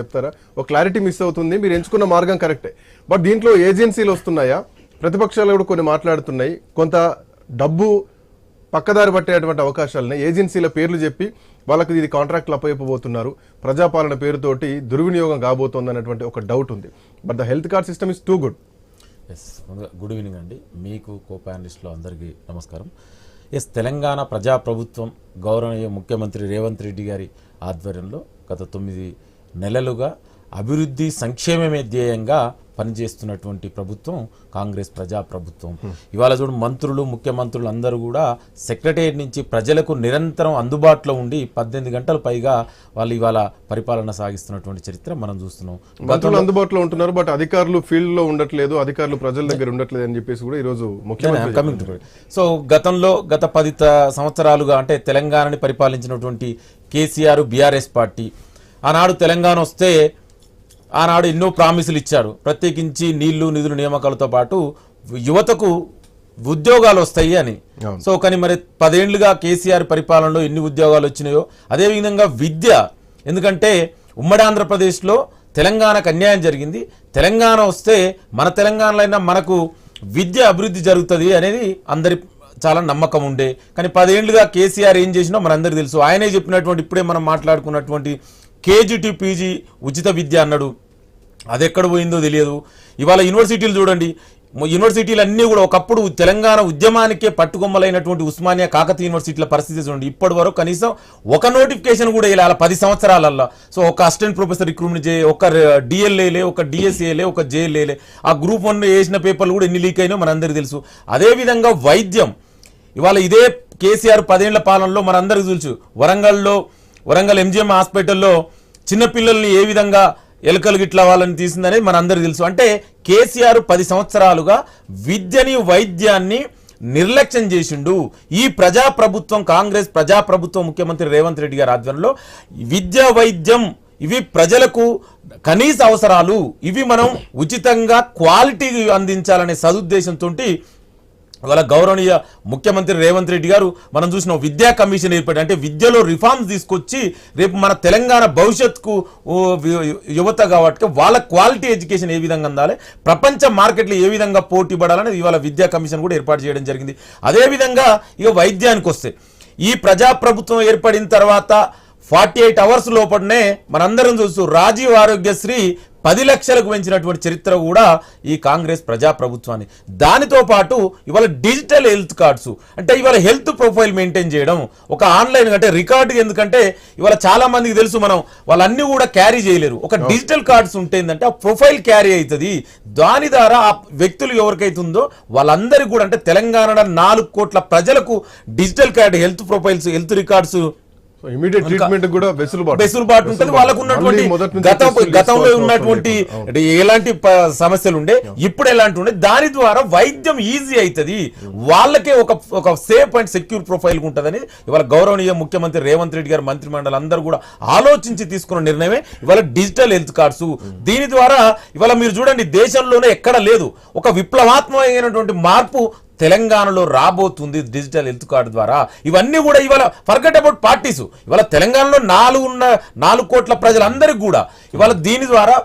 చెప్తారా? ఒక clarity miss అవుతుంది. మీరు ఎంచుకున్న మార్గం కరెక్టే బట్ దీంట్లో ఏజెన్సీలు వస్తున్నాయా? ప్రతిపక్షాలు కూడా కొన్ని మాట్లాడుతున్నాయి. కొంత డబ్బు పక్కదారి పట్టేటువంటి అవకాశాలని ఏజెన్సీల పేర్లు చెప్పి వాళ్ళకి ఇది కాంట్రాక్ట్లు అప్పయిపోతున్నారు ప్రజాపాలన పేరుతోటి దుర్వినియోగం కాబోతోంది అనేటువంటి ఒక డౌట్ ఉంది. But the health card system is too good yes good evening అండి. మీకు కో ప్యానలిస్టులు అందరికీ నమస్కారం. ఎస్ తెలంగాణ ప్రజాప్రభుత్వం గౌరవనీయ ముఖ్యమంత్రి రేవంత్ రెడ్డి గారి ఆధ్వర్యంలో గత తొమ్మిది నెలలుగా అభివృద్ధి సంక్షేమమే ధ్యేయంగా పనిచేస్తున్నటువంటి ప్రభుత్వం కాంగ్రెస్ ప్రజాప్రభుత్వం. ఇవాళ చూడు మంత్రులు ముఖ్యమంత్రులు అందరూ కూడా సెక్రటేరియట్ నుంచి ప్రజలకు నిరంతరం అందుబాటులో ఉండి పద్దెనిమిది గంటల పైగా వాళ్ళు ఇవాళ పరిపాలన సాగిస్తున్నటువంటి చరిత్ర మనం చూస్తున్నాం. మంత్రులు అందుబాటులో ఉంటున్నారు బట్ అధికారులు ఫీల్డ్లో ఉండట్లేదు అధికారులు ప్రజల దగ్గర ఉండట్లేదు అని చెప్పేసి కూడా ఈ రోజు ముఖ్యమంత్రి కమింగ్ టు సో గతంలో గత పది సంవత్సరాలుగా అంటే తెలంగాణని పరిపాలించినటువంటి కేసీఆర్ బీఆర్ఎస్ పార్టీ ఆనాడు తెలంగాణ వస్తే ఆనాడు ఎన్నో ప్రామిసులు ఇచ్చాడు ప్రత్యేకించి నీళ్ళు నిధులు నియామకాలతో పాటు యువతకు ఉద్యోగాలు వస్తాయి అని. సో కానీ మరి పదేళ్ళుగా కేసీఆర్ పరిపాలనలో ఎన్ని ఉద్యోగాలు వచ్చినాయో అదేవిధంగా విద్య. ఎందుకంటే ఉమ్మడి ఆంధ్రప్రదేశ్లో తెలంగాణకు అన్యాయం జరిగింది. తెలంగాణ వస్తే మన తెలంగాణలో అయినా మనకు విద్య అభివృద్ధి జరుగుతుంది అనేది అందరి చాలా నమ్మకం ఉండే. కానీ పదేళ్ళుగా కేసీఆర్ ఏం చేసినో మనందరికీ తెలుసు. ఆయనే చెప్పినటువంటి ఇప్పుడే మనం మాట్లాడుకున్నటువంటి కేజీటీ పీజీ ఉచిత విద్య అన్నాడు. అది ఎక్కడ పోయిందో తెలియదు. ఇవాళ యూనివర్సిటీలు చూడండి. యూనివర్సిటీలు అన్నీ కూడా ఒకప్పుడు తెలంగాణ ఉద్యమానికే పట్టుకొమ్మలైనటువంటి ఉస్మానియా కాకతీయ యూనివర్సిటీల పరిస్థితి చూడండి. ఇప్పటి వరకు కనీసం ఒక నోటిఫికేషన్ కూడా ఇలా పది సంవత్సరాలల్లో. సో ఒక అసిస్టెంట్ ప్రొఫెసర్ రిక్రూట్మెంట్ చే ఒక డిఎల్ఏలే ఒక డిఎస్ఏలే ఒక జేఎల్ఏలే ఆ గ్రూప్ వన్ వేసిన పేపర్లు కూడా ఎన్ని లీక్ అయినా మనందరికీ తెలుసు. అదేవిధంగా వైద్యం. ఇవాళ ఇదే కేసీఆర్ పదేళ్ళ పాలనలో మనందరికీ తెలుసు. వరంగల్లో వరంగల్ ఎంజిఎం హాస్పిటల్లో చిన్నపిల్లల్ని ఏ విధంగా ఎలుకలు గిట్ల వాళ్ళని తీసిందనేది మనందరికీ తెలుసు. అంటే కేసీఆర్ పది సంవత్సరాలుగా విద్యని వైద్యాన్ని నిర్లక్ష్యం చేసిండు. ఈ ప్రజాప్రభుత్వం కాంగ్రెస్ ప్రజాప్రభుత్వం ముఖ్యమంత్రి రేవంత్ రెడ్డి గారి ఆధ్వర్యంలో విద్య వైద్యం ఇవి ప్రజలకు కనీస అవసరాలు. ఇవి మనం ఉచితంగా క్వాలిటీ అందించాలనే సదుద్దేశంతో ఇవాళ గౌరవనీయ ముఖ్యమంత్రి రేవంత్ రెడ్డి గారు మనం చూసిన విద్యా కమిషన్ ఏర్పడి అంటే విద్యలో రిఫార్మ్స్ తీసుకొచ్చి రేపు మన తెలంగాణ భవిష్యత్తుకు యువత కాబట్టి వాళ్ళ క్వాలిటీ ఎడ్యుకేషన్ ఏ విధంగా అందాలి ప్రపంచ మార్కెట్లో ఏ విధంగా పోటీ పడాలనేది ఇవాళ విద్యా కమిషన్ కూడా ఏర్పాటు చేయడం జరిగింది. అదేవిధంగా ఇక వైద్యానికి వస్తే ఈ ప్రజాప్రభుత్వం ఏర్పడిన తర్వాత ఫార్టీ ఎయిట్ అవర్స్ లోపలనే మనందరం చూస్తూ రాజీవ్ ఆరోగ్యశ్రీ పది లక్షలకు పెంచినటువంటి చరిత్ర కూడా ఈ కాంగ్రెస్ ప్రజాప్రభుత్వాన్ని. దానితో పాటు ఇవాళ డిజిటల్ హెల్త్ కార్డ్స్ అంటే ఇవాళ హెల్త్ ప్రొఫైల్ మెయింటైన్ చేయడం ఒక ఆన్లైన్ అంటే రికార్డు ఎందుకంటే ఇవాళ చాలా మందికి తెలుసు మనం వాళ్ళన్నీ కూడా క్యారీ చేయలేరు. ఒక డిజిటల్ కార్డ్స్ ఉంటే ఏంటంటే ఆ ప్రొఫైల్ క్యారీ అవుతుంది. దాని ద్వారా ఆ వ్యక్తులు ఎవరికైతే ఉందో వాళ్ళందరికీ కూడా అంటే తెలంగాణ నాలుగు కోట్ల ప్రజలకు digital card health profiles health records so immediate treatment కూడా వెసులుబాటు. వెసులుబాటు ఉంటుంది. వాళ్ళకు ఉన్నటువంటి గత గతంలో ఉన్నటువంటి ఎలాంటి సమస్యలు ఉండే ఇప్పుడు ఎలాంటి ఉండే దాని ద్వారా వైద్యం ఈజీ అవుతుంది వాళ్ళకే ఒక ఒక సేఫ్ అండ్ సెక్యూర్ ప్రొఫైల్ ఉంటుందని ఇవాళ గౌరవనీయ ముఖ్యమంత్రి రేవంత్ రెడ్డి గారు మంత్రి మండలి అందరూ కూడా ఆలోచించి తీసుకున్న నిర్ణయమే ఇవాళ డిజిటల్ హెల్త్ కార్డ్స్ దీని ద్వారా ఇవాళ మీరు చూడండి దేశంలోనే ఎక్కడ లేదు. ఒక విప్లవాత్మకమైనటువంటి మార్పు తెలంగాణలో రాబోతుంది డిజిటల్ హెల్త్ కార్డు ద్వారా. ఇవన్నీ కూడా ఇవాళ ఫర్గట్ అబౌట్ పార్టీస్ ఇవాళ తెలంగాణలో నాలుగు ఉన్న నాలుగు కోట్ల ప్రజలందరికీ కూడా ఇవాళ దీని ద్వారా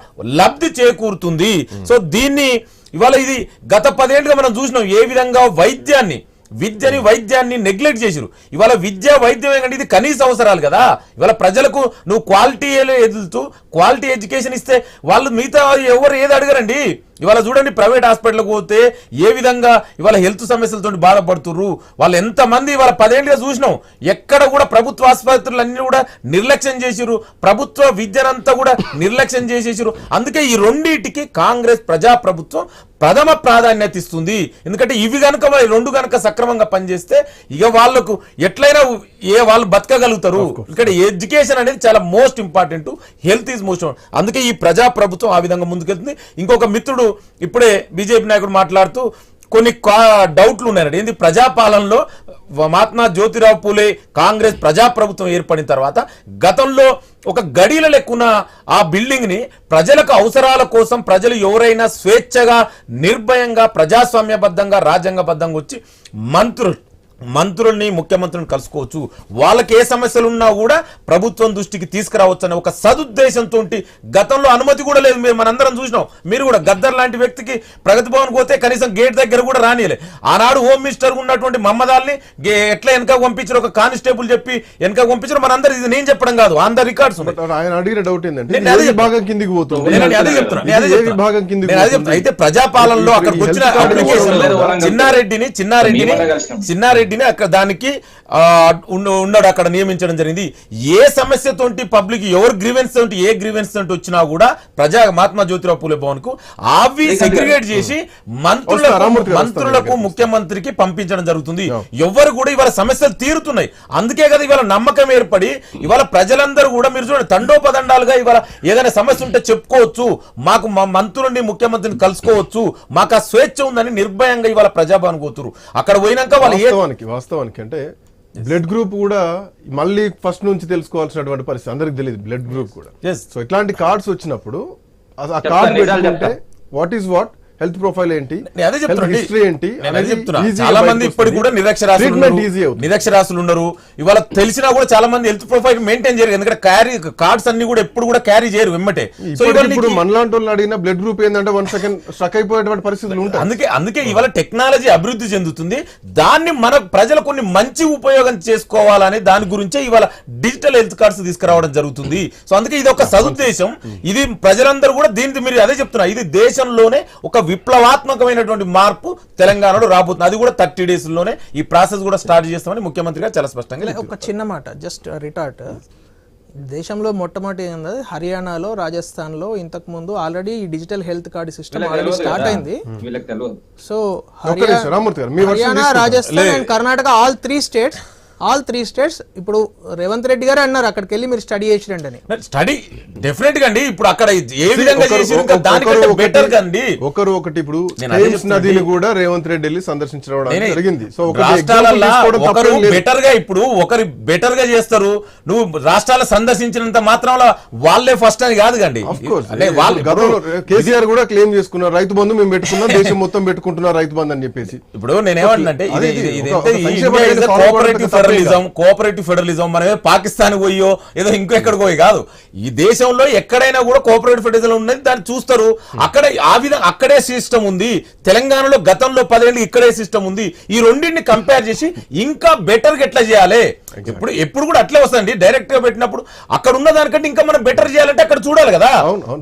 లబ్ధి చేకూరుతుంది. సో దీన్ని ఇవాళ ఇది గత పదేళ్ళుగా మనం చూసినాం ఏ విధంగా వైద్యాన్ని విద్యని వైద్యాన్ని నెగ్లెక్ట్ చేసిరు ఇవాళ విద్య వైద్యం ఏంటంటే ఇది కనీస అవసరాలు కదా. ఇవాళ ప్రజలకు నువ్వు క్వాలిటీ ఎదులుతూ క్వాలిటీ ఎడ్యుకేషన్ ఇస్తే వాళ్ళు మిగతా ఎవరు ఏది అడగరండి? ఇవాళ చూడండి ప్రైవేట్ హాస్పిటల్కి పోతే ఏ విధంగా ఇవాళ హెల్త్ సమస్యలతో బాధపడుతుర్రు? వాళ్ళు ఎంతమంది ఇవాళ పదేళ్ళుగా చూసినాం. ఎక్కడ కూడా ప్రభుత్వ ఆసుపత్రులు అన్ని కూడా నిర్లక్ష్యం చేసిరు ప్రభుత్వ విద్యనంతా కూడా నిర్లక్ష్యం చేసేసిరు అందుకే ఈ రెండింటికి కాంగ్రెస్ ప్రజా ప్రభుత్వం ప్రథమ ప్రాధాన్యత ఇస్తుంది. ఎందుకంటే ఇవి కనుక మరి రెండు కనుక సక్రమంగా పనిచేస్తే ఇక వాళ్ళకు ఎట్లయినా ఏ వాళ్ళు బతకగలుగుతారు. ఇక్కడ ఎడ్యుకేషన్ అనేది చాలా most important. Health is most అందుకే ఈ ప్రజా ప్రభుత్వం ఆ విధంగా ముందుకెళ్తుంది. ఇంకొక మిత్రుడు ఇప్పుడే బీజేపీ నాయకుడు మాట్లాడుతూ కొన్ని కా- డౌట్లు ఉన్నాయండి. ఏంది ప్రజాపాలనలో మహాత్మా జ్యోతిరావు పూలే కాంగ్రెస్ ప్రజాప్రభుత్వం ఏర్పడిన తర్వాత గతంలో ఒక గడిల లెక్కున ఆ బిల్డింగ్ని ప్రజలకు అవసరాల కోసం ప్రజలు ఎవరైనా స్వేచ్ఛగా నిర్భయంగా ప్రజాస్వామ్యబద్ధంగా రాజ్యాంగబద్ధంగా వచ్చి మంత్రులు మంత్రుల్ని ముఖ్యమంత్రిని కలుసుకోవచ్చు. వాళ్ళకి ఏ సమస్యలు ఉన్నా కూడా ప్రభుత్వం దృష్టికి తీసుకురావచ్చు అనే ఒక సదుద్దేశంతో గతంలో అనుమతి కూడా లేదు. మీరు మనందరం చూసినాం. మీరు కూడా గద్దర్ లాంటి వ్యక్తికి ప్రగతి భవన్ పోతే కనీసం గేట్ దగ్గర కూడా రానియలే. ఆనాడు హోమ్ మినిస్టర్ ఉన్నటువంటి మమ్మదాల్ని ఎట్లా వెనక పంపించారు ఒక కానిస్టేబుల్ చెప్పి వెనక పంపించారు మనందరూ ఇది నేను చెప్పడం కాదు. ఆన్ ద రికార్డ్స్ ఆయన అడిగిన డౌట్ ఏంటంటే కిందికి పోతుంది? చెప్తున్నా. అయితే ప్రజాపాలనలో అక్కడికి వచ్చిన అప్లికేషన్. చిన్నారెడ్డిని చిన్నారెడ్డిని మేమన్నా చిన్నారెడ్డిని అక్కడ దానికి ఉన్నాడు అక్కడ నియమించడం జరిగింది. ఏ సమస్యతోటి పబ్లిక్ ఎవరు గ్రీవెన్స్ తోటి ఏ గ్రీవెన్స్ తోటి వచ్చినా కూడా ప్రజా మహాత్మా జ్యోతిరావు పూలే భవన్కు అవి సెగ్రిగేట్ చేసి వస్తా, మంత్రులకు. ముఖ్యమంత్రికి పంపించడం జరుగుతుంది. ఎవరు కూడా ఇవాళ సమస్యలు తీరుతున్నాయి. అందుకే కదా ఇవాళ నమ్మకం ఏర్పడి ఇవాళ ప్రజలందరూ కూడా మీరు చూడండి తండోపదండాలుగా ఇవాళ ఏదైనా సమస్య ఉంటే చెప్పుకోవచ్చు. మాకు మా మంత్రుల్ని ముఖ్యమంత్రిని కలుసుకోవచ్చు. మాకు ఆ స్వేచ్ఛ ఉందని నిర్భయంగా ఇవాళ ప్రజాభవన్ పోతురు అక్కడ పోయినాక వాళ్ళు ఏ వాస్తవానికి వాస్తవానికి అంటే బ్లడ్ గ్రూప్ కూడా మళ్ళీ ఫస్ట్ నుంచి తెలుసుకోవాల్సినటువంటి పరిస్థితి. అందరికి తెలియదు బ్లడ్ గ్రూప్ కూడా. సో ఇట్లాంటి కార్డ్స్ వచ్చినప్పుడు ఆ- కార్డ్ పెట్టుకుంటే what is what health profile ఏంటి? అదే. హిస్టరీ ఏంటి? చాలా మంది ఇప్పటికి కూడా అవుతుంది. నిరక్షరాస్యులు ఉన్నారు. ఇవాళ తెలిసినా కూడా చాలా మంది హెల్త్ ప్రొఫైల్ మెయింటైన్ చేయరు. ఎందుకంటే క్యారీ కార్డ్స్ అన్ని కూడా ఎప్పుడు కూడా క్యారీ చేయరు వెమ్మటే సో ఇప్పుడు మనలాంటి వాళ్ళని అడిగిన బ్లడ్ గ్రూప్ ఏంటంటే వన్ సెకండ్ స్ట్రక్ అయిపోయేటువంటి పరిస్థితులు ఉంటాయి. అందుకే అందుకే ఇవాళ టెక్నాలజీ అభివృద్ధి చెందుతుంది. దాన్ని మన ప్రజలు కొన్ని మంచి ఉపయోగం చేసుకోవాలని దాని గురించే ఇవాళ డిజిటల్ హెల్త్ కార్డ్స్ తీసుకురావడం జరుగుతుంది. సో అందుకే ఇది ఒక సదుద్దేశం. ఇది ప్రజలందరూ కూడా దీనికి మీరు అదే చెప్తున్నా ఇది దేశంలోనే ఒక విప్లవాత్మకమైనటువంటి మార్పు తెలంగాణలో రాబోతుంది. అది కూడా థర్టీ డేస్లోనే ఈ ప్రాసెస్ కూడా స్టార్ట్ చేస్తామని ముఖ్యమంత్రి గారు చాలా స్పష్టంగా ఒక చిన్న మాట జస్ట్ రిటార్ట్. దేశంలో మొట్టమొదటి ఏంది హర్యానాలో రాజస్థాన్లో ఇంతకు ముందు ఆల్రెడీ ఈ digital health card system already start. అయింది. So version Haryana. Rajasthan and Karnataka all three states all three states ఇప్పుడు రేవంత్ రెడ్డి గారు అన్నారు అక్కడికి వెళ్ళి మీరు స్టడీ చేసిరండి అని. స్టడీ డెఫినెట్గా అండి ఇప్పుడు అక్కడ ఏ విధంగా ఒకరు- చేసి ఇంకా ఒకరు దానికంటే ఒకటి- బెటర్ కండి. ఒకరు ఒకటి ఇప్పుడు నదిని. కూడా రేవంత్ రెడ్డి వెళ్ళి సందర్శించడం జరిగింది. సో ఒకరు. బెటర్గా ఇప్పుడు ఒకరి బెటర్గా చేస్తారు. నువ్వు రాష్ట్రాలు సందర్శించినంత మాత్రంలో వాళ్ళే ఫస్ట్ అని కాదు కండి. అంటే కేసీఆర్ కూడా క్లెయిమ్ చేసుకున్నారు రైతు బంధు మేము పెట్టుకున్నాం దేశం మొత్తం పెట్టుకుంటున్నారు రైతు బంధు అని చెప్పేసి. ఇప్పుడు నేనేమంటున్నంటే ఇది అదే ఇది కోఆపరేటివ్ ఫెడరలిజం కోఆపరేటివ్ ఫెడరలిజం మనమే పాకిస్తాన్ పోయో ఏదో ఇంకో ఎక్కడికి పోయి కాదు. ఈ దేశంలో ఎక్కడైనా కూడా కోఆపరేటివ్ ఫెడరలిజం ఉన్నది దాన్ని చూస్తారు. అక్కడ ఆ విధంగా అక్కడే సిస్టమ్ ఉంది. తెలంగాణలో గతంలో పదేళ్ళు ఇక్కడే సిస్టమ్ ఉంది. ఈ రెండింటిని కంపేర్ చేసి ఇంకా బెటర్గా ఎట్లా చేయాలి? ఎప్పుడు ఎప్పుడు కూడా అట్లే వస్తుంది డైరెక్ట్గా పెట్టినప్పుడు అక్కడ ఉన్న దానికంటే ఇంకా మనం బెటర్ చేయాలంటే అక్కడ చూడాలి కదా.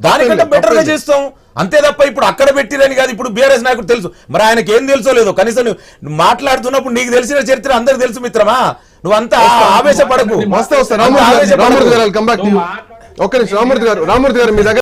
దానికంటే బెటర్గా. చేస్తాం. అంతే తప్ప ఇప్పుడు అక్కడ పెట్టిరని కాదు. ఇప్పుడు బీఆర్ఎస్ నాయకుడు తెలుసు. మరి ఆయనకి ఏం తెలుసో లేదో. కనీసం నువ్వు మాట్లాడుతున్నప్పుడు నీకు తెలిసిన చరిత్ర అందరికి తెలుసు మిత్రమా? నువ్వు అంతా ఆవేశపడకు. ఒక్క నిమిషం రామూర్తి గారు రామూర్తి గారు మీ దగ్గర